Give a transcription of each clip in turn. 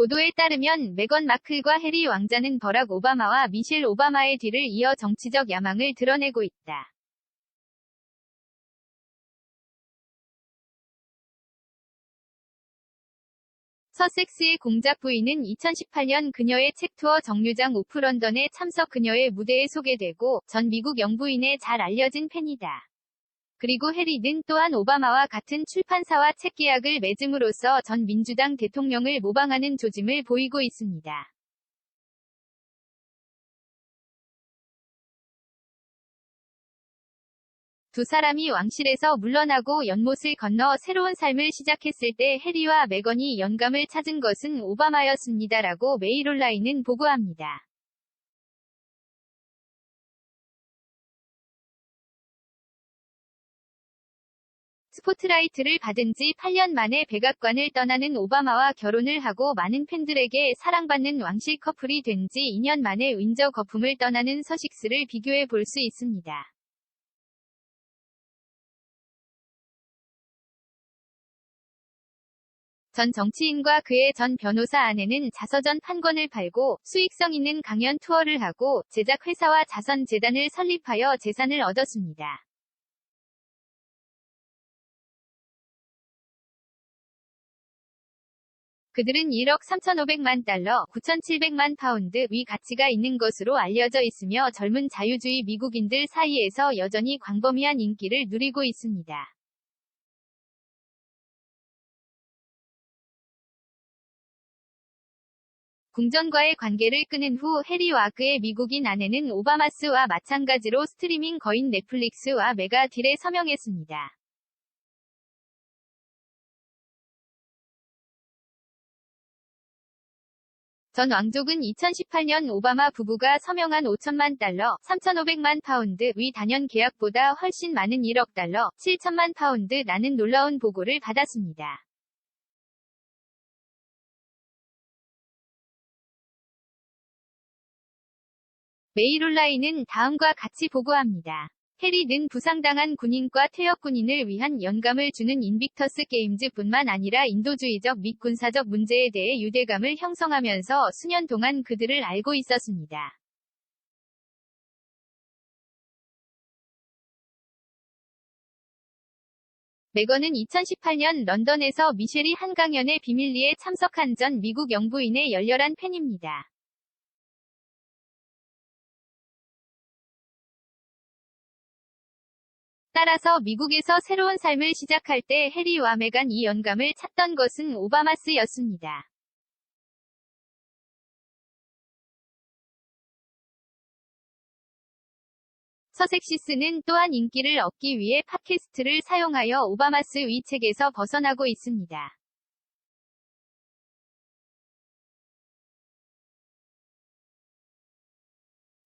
보도에 따르면 메건 마클과 해리 왕자는 버락 오바마와 미셸 오바마의 뒤를 이어 정치적 야망을 드러내고 있다. 서섹스의 공작 부인은 2018년 그녀의 책 투어 정류장 오프 런던에 참석 그녀의 무대에 소개되고 전 미국 영부인에 잘 알려진 팬이다. 그리고 해리는 또한 오바마와 같은 출판사와 책 계약을 맺음으로써 전 민주당 대통령을 모방하는 조짐을 보이고 있습니다. 두 사람이 왕실에서 물러나고 연못을 건너 새로운 삶을 시작했을 때 해리와 메건이 영감을 찾은 것은 오바마였습니다라고 메일온라인은 보고합니다. 스포트라이트를 받은 지 8년 만에 백악관을 떠나는 오바마와 결혼을 하고 많은 팬들에게 사랑받는 왕실 커플이 된 지 2년 만에 윈저 거품을 떠나는 서식스를 비교해 볼 수 있습니다. 전 정치인과 그의 전 변호사 아내는 자서전 판권을 팔고 수익성 있는 강연 투어를 하고 제작 회사와 자선 재단을 설립하여 재산을 얻었습니다. 그들은 1억 3,500만 달러, 9,700만 파운드 위 가치가 있는 것으로 알려져 있으며 젊은 자유주의 미국인들 사이에서 여전히 광범위한 인기를 누리고 있습니다. 궁전과의 관계를 끊은 후 해리 와 그의 미국인 아내는 오바마스와 마찬가지로 스트리밍 거인 넷플릭스와 메가 딜에 서명했습니다. 전 왕족은 2018년 오바마 부부가 서명한 5천만 달러, 3,500만 파운드 위 단연 계약보다 훨씬 많은 1억 달러, 7천만 파운드라는 놀라운 보고를 받았습니다. 메일온라인은 다음과 같이 보고합니다. 해리는 부상당한 군인과 퇴역 군인을 위한 영감을 주는 인빅터스 게임즈뿐만 아니라 인도주의적 및 군사적 문제에 대해 유대감을 형성하면서 수년 동안 그들을 알고 있었습니다. 메건은 2018년 런던에서 미셸이 한 강연에 비밀리에 참석한 전 미국 영부인의 열렬한 팬입니다. 따라서 미국에서 새로운 삶을 시작할 때 해리와 메간 이 영감을 찾던 것은 오바마스였습니다. 서섹시스는 또한 인기를 얻기 위해 팟캐스트를 사용하여 오바마스 위책에서 벗어나고 있습니다.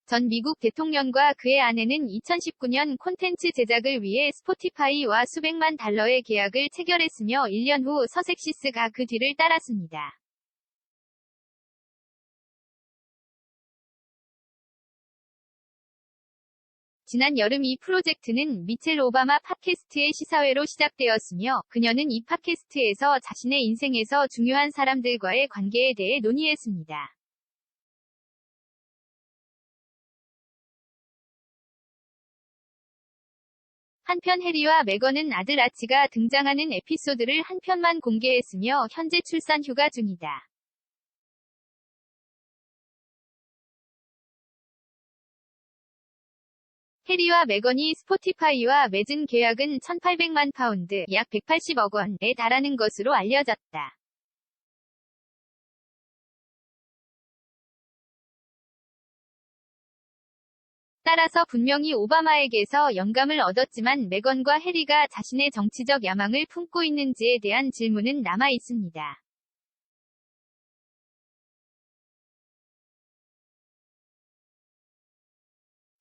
전 미국 대통령과 그의 아내는 2019년 콘텐츠 제작을 위해 스포티파이와 수백만 달러의 계약을 체결했으며 1년 후 서섹시스가 그 뒤를 따랐습니다. 지난 여름 이 프로젝트는 미첼 오바마 팟캐스트의 시사회로 시작되었으며 그녀는 이 팟캐스트에서 자신의 인생에서 중요한 사람들과의 관계에 대해 논의했습니다. 한편 해리와 메건은 아들 아치가 등장하는 에피소드를 한 편만 공개했으며 현재 출산 휴가 중이다. 해리와 메건이 스포티파이와 맺은 계약은 1,800만 파운드, 약 180억 원에 달하는 것으로 알려졌다. 따라서 분명히 오바마에게서 영감을 얻었지만 메건과 해리가 자신의 정치적 야망을 품고 있는지에 대한 질문은 남아 있습니다.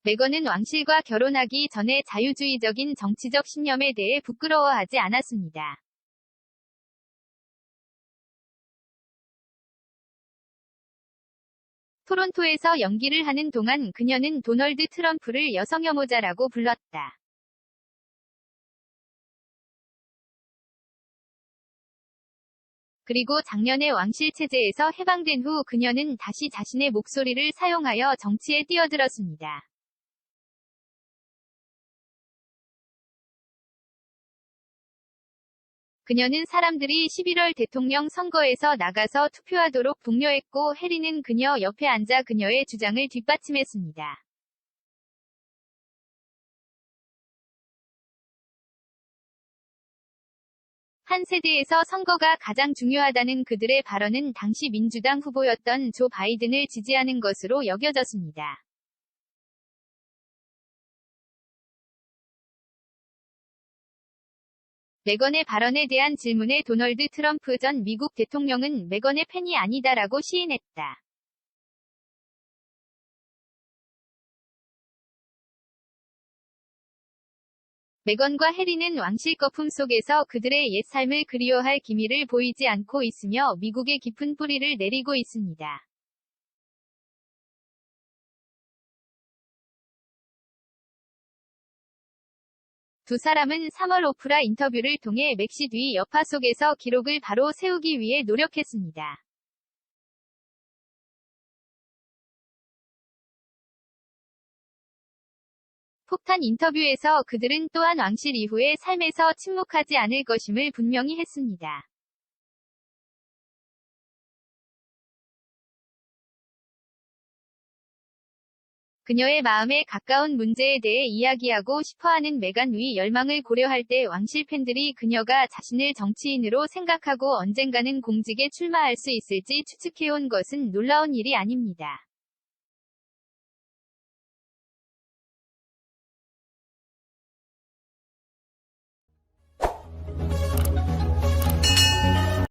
메건은 왕실과 결혼하기 전에 자유주의적인 정치적 신념에 대해 부끄러워하지 않았습니다. 토론토에서 연기를 하는 동안 그녀는 도널드 트럼프를 여성 혐오자라고 불렀다. 그리고 작년에 왕실 체제에서 해방된 후 그녀는 다시 자신의 목소리를 사용하여 정치에 뛰어들었습니다. 그녀는 사람들이 11월 대통령 선거에서 나가서 투표하도록 독려했고 해리는 그녀 옆에 앉아 그녀의 주장을 뒷받침했습니다. 한 세대에서 선거가 가장 중요하다는 그들의 발언은 당시 민주당 후보였던 조 바이든을 지지하는 것으로 여겨졌습니다. 메건의 발언에 대한 질문에 도널드 트럼프 전 미국 대통령은 메건의 팬이 아니다라고 시인했다. 메건과 해리는 왕실 거품 속에서 그들의 옛 삶을 그리워할 기미를 보이지 않고 있으며 미국의 깊은 뿌리를 내리고 있습니다. 두 사람은 3월 오프라 인터뷰를 통해 맥시 뒤 여파 속에서 기록을 바로 세우기 위해 노력했습니다. 폭탄 인터뷰에서 그들은 또한 왕실 이후의 삶에서 침묵하지 않을 것임을 분명히 했습니다. 그녀의 마음에 가까운 문제에 대해 이야기하고 싶어하는 메간 위 열망을 고려할 때 왕실 팬들이 그녀가 자신을 정치인으로 생각하고 언젠가는 공직에 출마할 수 있을지 추측해온 것은 놀라운 일이 아닙니다.